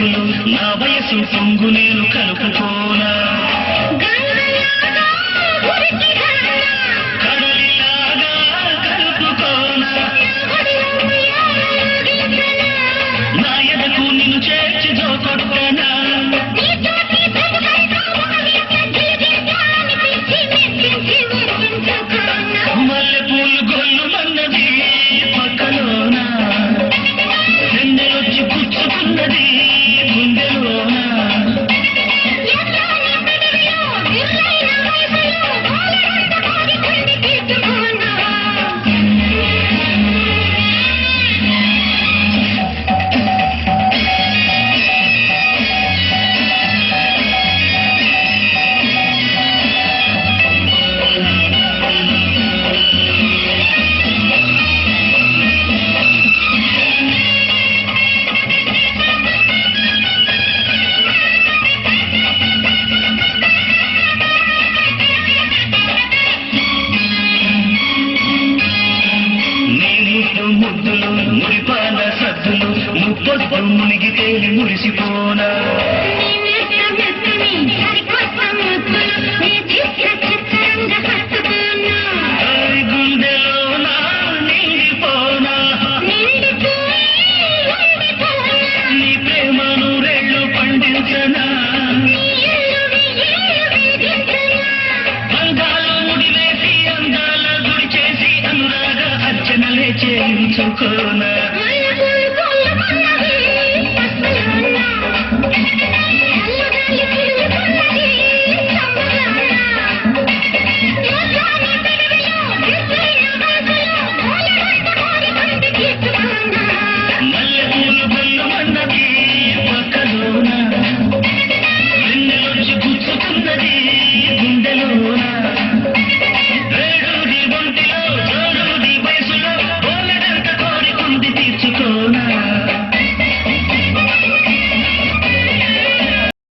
చూపులు నా వయసు పొంగు నేను కలుపుకోనా ముప్పొద్దు మునిగితే మురిసిపోనా?